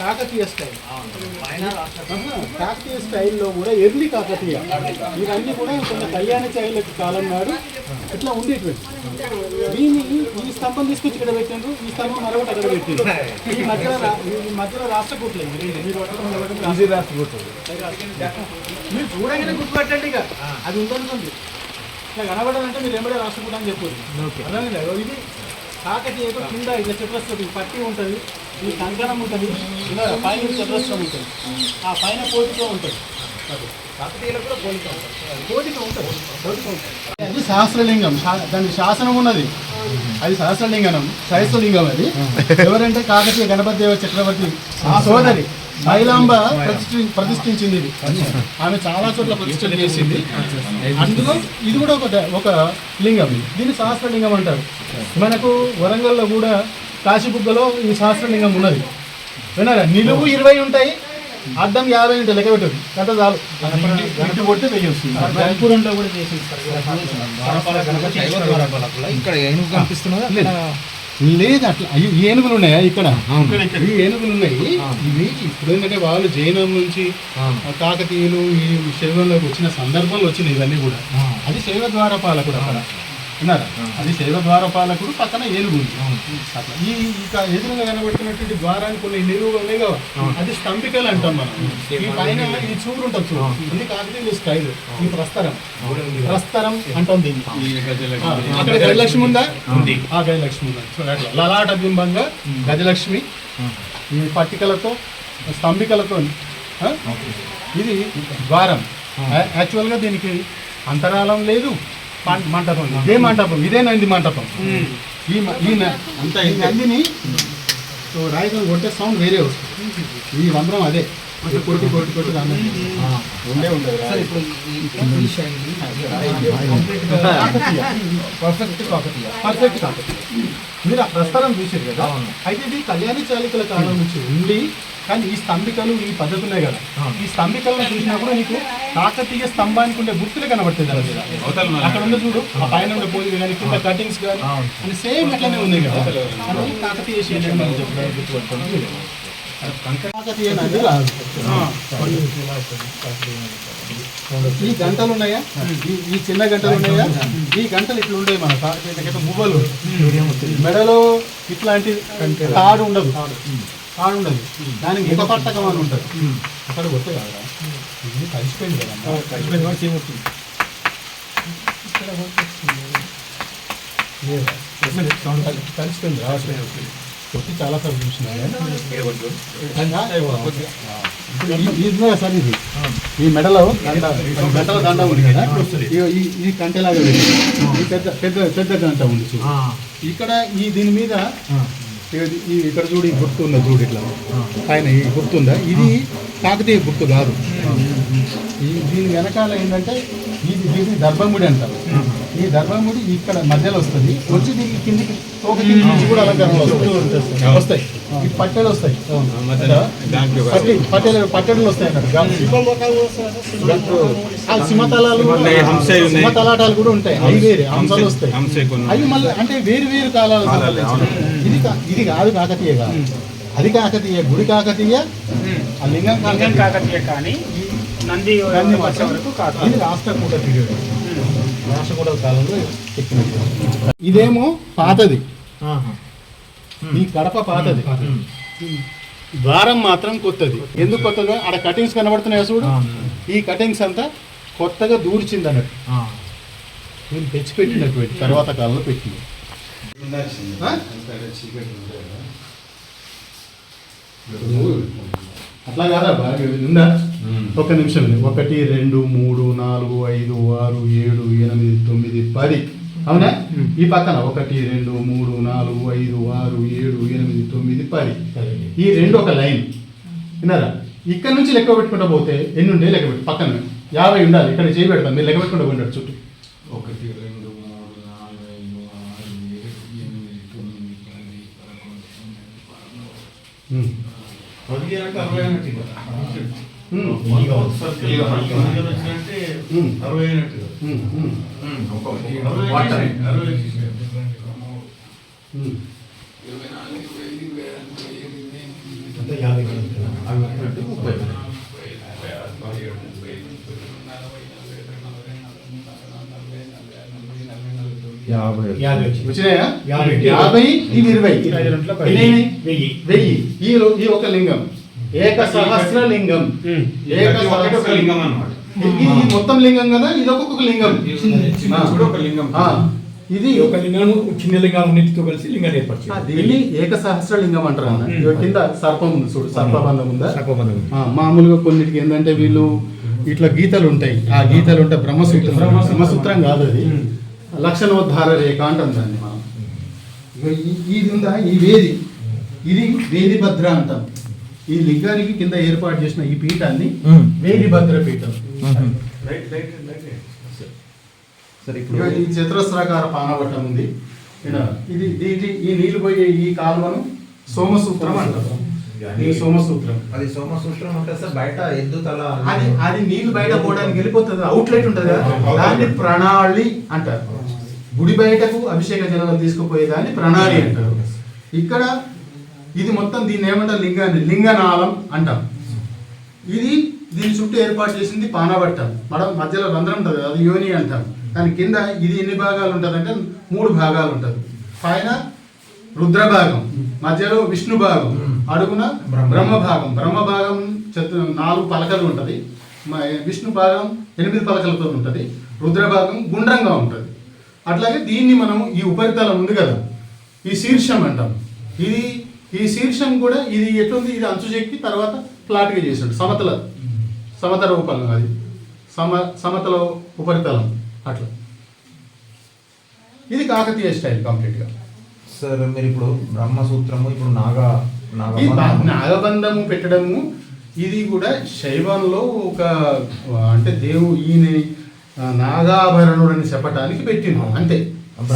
Kakatiya style. Kakatiya స్టైల్లో కూడా early Kakatiya. ఇవన్నీ కూడా కొంత కళ్యాణ శైలికి కాలం నాడు ఇట్లా ఉండేటువంటి. దీన్ని ఈ స్తంభం తీసుకొచ్చి ఇక్కడ పెట్టిండ్రు ఈ స్తంభం మరొకటి అక్కడ పెట్టిండ్రు. ఈ మధ్యలో ఈ మధ్యలో రాష్ట్రకూట్లేదు మీరు. చూడగానే గుర్తుపట్టండి ఇక. అది ఉందనుకోండి. ఇట్లా కనబడాలంటే మీరు ఎంబడే రాష్ట్రకూట అని చెప్పారు అర్థమైందా? కాకతీయ కింద ఇట్లా చతురస్రం పట్టి ఉంటుంది ఈ కంకణం ఉంటుంది ఇలా పైన చతురస్రం ఉంటుంది. ఆ పైన కోటితో ఉంటుంది. కాకతీయులకు కూడా పోలిక ఉంటుంది. కోటిక ఉంటుంది. కోటిక ఉంటుంది. అది శాస్త్రలింగం దానికి శాసనం ఉన్నది. అది సహస్రలింగం సహస్రలింగం అది. ఎవరంటే కాకతీయ గణపతి దేవ చక్రవర్తి. ఆ సోదరి మైలాంబ ప్రతిష్ఠించింది ఇది. ఆమె చాలా చోట్ల ప్రతిష్ఠ చేసింది. అందులో ఇది కూడా ఒక ఒక లింగం. దీన్ని సహస్రలింగం అంటారు. మనకు వరంగల్లో కూడా కాశీబుగ్గలో ఈ సహస్రలింగం ఉన్నది. విన్నారా? నిలువు ఇరవై ఉంటాయి అడ్డం యాభై ఉంటాయి లెక్క పెట్టదు అంత చాలు. ఇంటి కొట్టి వెయ్యి వస్తుంది గణపురంలో కూడా చేసింది శైవ ద్వారపాలకుల ఇక్కడ ఏనుగు కనిపిస్తున్నదా? అక్కడ లేదు అట్లా. అయ్యో ఈ ఏనుగులు ఉన్నాయా ఇక్కడ? ఈ ఏనుగులు ఉన్నాయి. ఇవి ఇప్పుడు ఏంటంటే వాళ్ళు జైనం నుంచి కాకతీయులు ఈ శైవంలోకి వచ్చిన సందర్భంలో వచ్చినాయి ఇవన్నీ కూడా. అది శైవ ద్వారపాలకుడు అక్కడ. విన్నారా. అది శైవ ద్వారపాలకుడు పక్కన ఏనుగు ఉంది. అట్లా. ఈ ఇక ఎదురుగా కనబడుతున్నటువంటి ద్వారానికి కొన్ని నిలువుగా ఉన్నాయి కదా. అది స్తంభికలు అంటాం మనం. ఈ పైన ఈ చూడు ఉంటుంది చూడు. ఇది కాకతీయుల స్టైల్. ఈ ప్రస్తరం. ప్రస్తరం అంటాం దీన్ని. ఆ, అక్కడ గజలక్ష్మి ఉందా? ఆ గజలక్ష్మి ఉందా? లలాట బింబంగా గజలక్ష్మి. ఈ పట్టికలతో స్తంభికలతో? ఇది ద్వారం. యాక్చువల్గా దీనికి అంతరాలం లేదు. మంటపం. ఇదే మంటపం ఇదే నంది మంటపం. ఈ నందిని సో రాయితం కొట్టే సౌండ్ వేరే వస్తుంది. ఈ మంత్రం అదే. ఉండే ఉండదు పర్ఫెక్ట్ కాకతీయ. పర్ఫెక్ట్ కాకతీయ. మీరు ఆ ప్రస్తారం చూసారు కదా. అయితే ఇది కళ్యాణి చాలికల కాలం నుంచి ఉండి కానీ ఈ స్తంభికలు ఈ పద్ధతి ఉన్నాయి కదా. ఈ స్తంభికలను చూసినప్పుడు నీకు కాకతీయ స్తంభానికి ఉండే గుర్తులు కనబడుతుంది దాని మీద. అక్కడ ఉంది చూడు. ఆ పైన ఉండే పోలి కానీ కింద కటింగ్స్ కానీ. అని సేమ్ అట్లనే ఉన్నాయి కదా. కాకతీయ శైలి. కాకతీయ నది రాదు. ఈ గంటలు ఉన్నాయా? ఈ- చిన్న గంటలు ఉన్నాయా? ఈ గంటలు ఇట్లా ఉంటాయి మన కాకతీయ మువ్వలు. మెడలో ఇట్లాంటి తాడు ఉండదు. తాడు ఉండదు. దానికి ముఖ పట్టకం అని ఉంటుంది. అక్కడ కొత్త కాదురా. ఇది కలిసిపోయింది కదా కలిసిపోయింది. కూడా కలిసిపోయింది. రావట్లేదు కొట్టి చాలా సార్లు చూసినా సార్ ఇది. ఈ మెడలో దండ గంటల దండ ఉంది కదా? ఈ ఈ కంటెలాగా పెద్ద పెద్ద పెద్ద గంట ఉంది ఇక్కడ ఈ దీని మీద ఈ ఇక్కడ చూడు ఈ గుర్తు ఉన్నది చూడు ఇట్లా? పైన ఈ గుర్తు ఉందా? ఇది కాకతీయ గుర్తు కాదు. ఈ దీని వెనకాల ఏంటంటే ఇది దీన్ని దర్భముడి అంటారు. ఈ దర్భముడి ఇక్కడ మధ్యలో వస్తుంది. వచ్చి దీనికి కిందికి కింది నుంచి కూడా అలంకరణలు వస్తాయి. ఈ పట్టెలు వస్తాయి. పట్టి పట్టెలు పట్టెలు వస్తాయి అక్కడ కూడా- సిమతలాటాలు కూడా ఉంటాయి. అవి వేరే అంశాలు వస్తాయి. అవి మళ్ళీ అంటే వేరు వేరు కాలాలు ఇది కాదు కాకతీయ కాదు. అది కాకతీయ గుడి కాకతీయ ఆ లింగం లింగం కాకతీయ. కానీ నంది నంది వచ్చే వరకు కాదు ఇది రాష్ట్రకూట పీరియడ్. రాష్ట్రకూట కాలంలో ఎక్కినది ఇదేమో పాతది. ఈ కడప పాతది. ద్వారం మాత్రం కొత్తది. ఎందుకు కొత్తగా ఆడ కటింగ్స్ కనబడుతున్నాయా చూడు? ఈ కటింగ్స్ అంతా కొత్తగా దూర్చింది అన్నట్టు. నేను తెచ్చి పెట్టినటువంటి తర్వాత కాలంలో పెట్టింది? అట్లా కాదా బాగా ఉందా? ఒక నిమిషం. ఉంది. ఒకటి రెండు మూడు నాలుగు ఐదు ఆరు ఏడు ఎనిమిది తొమ్మిది పది. అవునా? ఈ పక్కన ఒకటి రెండు మూడు నాలుగు ఐదు ఆరు ఏడు ఎనిమిది తొమ్మిది పది. ఈ రెండు ఒక లైన్. విన్నారా? ఇక్కడ నుంచి లెక్క పెట్టుకుంటా పోతే ఎన్ని ఉండే లెక్క పెట్టు. పక్కన. యాభై ఉండాలి. ఇక్కడ చేయి పెడతాం. మీరు లెక్క పెట్టుకుంటా పోయినాడు చుట్టూ. ఒకటి రెండు పదిహేను అరవై అన్నట్టు కదా. వచ్చినట్టే. అరవై అన్నట్టు. ఇరవై నాలుగు, ఇరవై ఐదు, ఇరవై ఆరు, ఇరవై ఏడు, ముప్పై యాభై యాభై వచ్చింది వచ్చినాయా. యాభై. యాభై ఇవి ఇరవై. ఇరవై రెండులో పది. ఎన్ని? అయినాయి? వెయ్యి. వెయ్యి. ఈ ఈ ఒక లింగం. ఏక సహస్ర లింగం. ఏక సహస్ర లింగం అన్నమాట. ఇది మొత్తం లింగం కదా? ఇది ఒక్కొక్క లింగం. ఒక లింగం. ఇది ఒక లింగాలు చిన్న లింగాలన్నిటితో కలిసి లింగాన్ని ఆ, ఏర్పరిచారు దీన్ని ఏక సహస్ర లింగం అంటారు అన్న. కింద సర్పం ఉంది చూడు సర్పబంధం ఉందా? సర్పబంధం. మామూలుగా కొన్నిటికి ఏంటంటే వీళ్ళు ఇట్లా గీతలు ఉంటాయి. ఆ గీతలు ఉంటాయి బ్రహ్మసూత్రం. బ్రహ్మసూత్రం. కాదు అది. లక్షణోద్ధార రేఖ అంటాం దాన్ని మనం. ఇది ఉందా? ఈ వేది. ఇది వేది భద్ర అంటాం. ఈ లింగానికి కింద ఏర్పాటు చేసిన ఈ పీఠాన్ని. వేది భద్ర పీఠం. రైట్ రైట్ రైట్ సరే ఇగో ఇప్పుడు ఈ చతురస్రాకార పానవటం ఉంది. ఇది ఇది ఈ నీళ్ళు పోయే ఈ కాలువను సోమసూత్రం అంటారు ఈ సోమసూత్రం. అది సోమసూత్రం ఉంటుంది సార్ బయట ఎద్దు తల అది అది నీళ్ళు బయట పోవడానికి వెళ్ళిపోతుంది. అవుట్లెట్ ఉంటుంది? కదా దాన్ని ప్రణాళి అంటారు. గుడి బయటకు అభిషేక జలాలు తీసుకుపోయేదాన్ని ప్రణాళి అంటారు. ఇక్కడ ఇది మొత్తం దీన్ని ఏమంటారు? లింగాన్ని లింగనాళం అంటాం. ఇది దీని చుట్టూ ఏర్పాటు చేసింది పానబట్టం మడ మధ్యలో రంధ్రం ఉంటుంది అది యోని అంటాం. దాని కింద ఇది ఎన్ని భాగాలు ఉంటుంది అంటే మూడు భాగాలు ఉంటుంది. పైన రుద్ర భాగం మధ్యలో విష్ణు భాగం అడుగున బ్రహ్మ భాగం బ్రహ్మ భాగం చతు నాలుగు పలకలు ఉంటుంది. విష్ణు భాగం ఎనిమిది పలకలతో ఉంటుంది. రుద్ర భాగం గుండ్రంగా ఉంటుంది. అట్లాగే దీన్ని మనం ఈ ఉపరితలం ఉంది కదా ఈ శీర్షం అంటాం. ఇది ఈ శీర్షం కూడా ఇది ఎట్లుంది? ఇది అంచు చెక్కి తర్వాత ఫ్లాట్గా చేసాడు. సమతల సమతల రూపంలో అది. సమ సమతల ఉపరితలం. అట్లా. ఇది కాకతీయ స్టైల్ కంప్లీట్గా. సార్ మీరు ఇప్పుడు బ్రహ్మసూత్రము ఇప్పుడు నాగ నాగబంధము పెట్టడము ఇది కూడా శైవంలో ఒక అంటే దేవు ఈయన ఆ, నాగాభరణుడు అని చెప్పటానికి పెట్టిండు అంతే.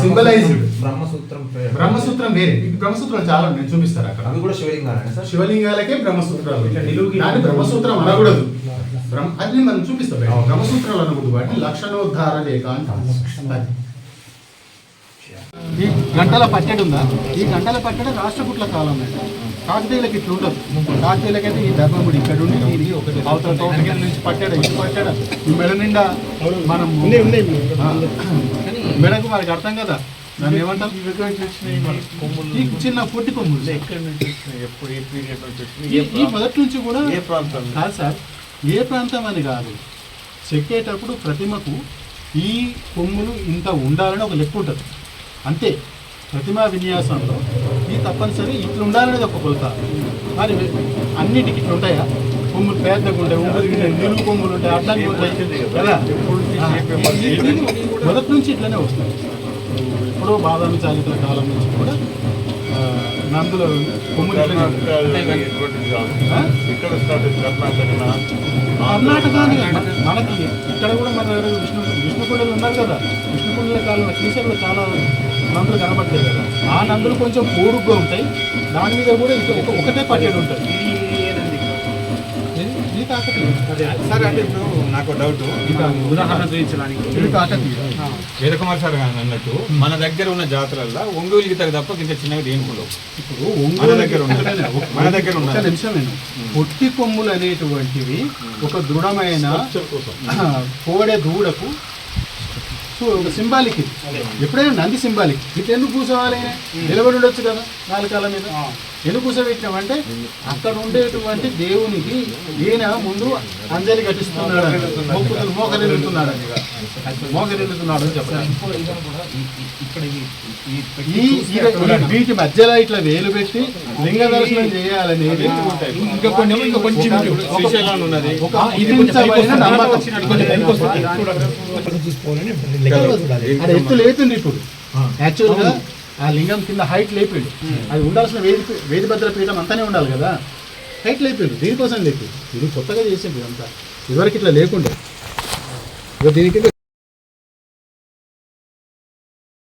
సింబలైజ్డ్ బ్రహ్మసూత్రం బ్రహ్మసూత్రం వేరే. బ్రహ్మసూత్రం చాలా నేను చూపిస్తారు అక్కడ? అవి కూడా శివలింగాలనే సార్? శివలింగాలకే బ్రహ్మసూత్రాలు. ఇట్లా నిలువుకి- దాన్ని బ్రహ్మసూత్రం అనకూడదు. బ్రహ్మ అది మనం చూపిస్తాం. బ్రహ్మసూత్రాలు అనకూడదు వాటిని లక్షణోద్ధార రేఖ అంటాం. ఈ గంటల పట్టెడు ఉందా? ఈ గంటల పట్టెడ రాష్ట్రకూట్ల కాలం అండి కాకతీయులకి ఇట్లా ఉండదు. కాకతీయులకైతే ఈ ధర్మముడి ఇక్కడ ఉండి ఇది అవతల తోటగిరి నుంచి పట్టెడ ఇటు పట్టెడ. ఈ మెడ నిండా మనం మెడకు మనకి అర్థం కదా? దాన్ని ఏమంటాం ఈ చిన్న పొట్టి కొమ్ములు. ఈ- ఈ మొదటి నుంచి కూడా ఏ ప్రాంతం? కాదు సార్. ఏ ప్రాంతం అని కాదు. చెక్కేటప్పుడు ప్రతిమకు ఈ కొమ్ములు ఇంత ఉండాలని ఒక లెక్క ఉంటుంది. అంతే. ప్రతిమా విన్యాసంలో ఈ తప్పనిసరి ఇట్లా ఉండాలనేది ఒక కొలత. మరి అన్నిటికి ఇట్లా ఉంటాయా? కొమ్ములు పెద్దగా ఉంటాయి ఉంటాయి నిలువు కొమ్ములు ఉంటాయి అడ్డంగా ఉంటాయి. కదా? ఇది- ఇది మొదటి నుంచి ఇట్లనే వస్తాయి. ఇప్పుడు బాదామి చాలితుల కాలం నుంచి కూడా నందులో కొమ్ములు ఇట్లనే ఉంటాయి. ఆ? ఇక్కడ స్టార్ట్ కర్ణాటక కర్ణాటక అని కాదు. మనకి ఇక్కడ కూడా మన దగ్గర విష్ణు విష్ణుకుండలు ఉన్నారు కదా. విష్ణుకుండల కాలం శ్రీశైలంలో చాలా నందులు కనబడతాయి కదా. ఆ నందులు కొంచెం పొడుగ్గా ఉంటాయి. దాని మీద కూడా ఇక ఒక- ఒకటే పట్టేది ఉంటుంది. ఇది- సార్ అంటే ఇప్పుడు నాకు డౌట్. ఉదాహరణ చూపించడానికి. ఇది కాకతీయ వీరకుమార్ సార్ గారు అన్నట్టు మన దగ్గర ఉన్న జాతరల్లో ఒంగోలు గీతకు తప్ప ఇంత చిన్నవి దేనికులు ఇప్పుడు ఒంగోలు దగ్గర మన దగ్గర నిమిషం నేను. పొట్టి కొమ్ములు అనేటువంటివి ఒక దృఢమైన కోడె దూడకు ఒక సింబాలిక్ ఇది. ఎప్పుడైనా నంది సింబాలిక్. ఇట్లా ఎందుకు కూర్చోవాలి? నిలబడి ఉండొచ్చు కదా నాలుకాల మీద. ఎందుకు కూర్చోబెట్టినామంటే అక్కడ ఉండేటువంటి దేవునికి ఈయన ముందు అంజలి ఘటిస్తున్నాడు మొక్కుతులు మోకరిల్లుతున్నాడు మోకరిల్లుతున్నాడు అని ఈ వీటి మధ్యలో ఇట్లా వేలు పెట్టి లింగ దర్శనం చేయాలనేది ఇంకా కొన్ని ఇంకా కొంచెం ఉన్నది. ఒక విధించబడిన నమ్మకం చూసుకోవాలని లెక్కలో చూడాలి అది ఎత్తు లేపింది ఇప్పుడు. యాక్చువల్గా ఆ లింగం కింద హైట్ లేపిండు. అది ఉండాల్సిన వేది వేది భద్ర పీఠం అంతానే ఉండాలి కదా. హైట్ లేపిండు దీనికోసం లేపిండు. ఇది కొత్తగా చేసిండు ఇదంతా. ఇదివరకు ఇట్లా లేకుండే. ఇక దీనికి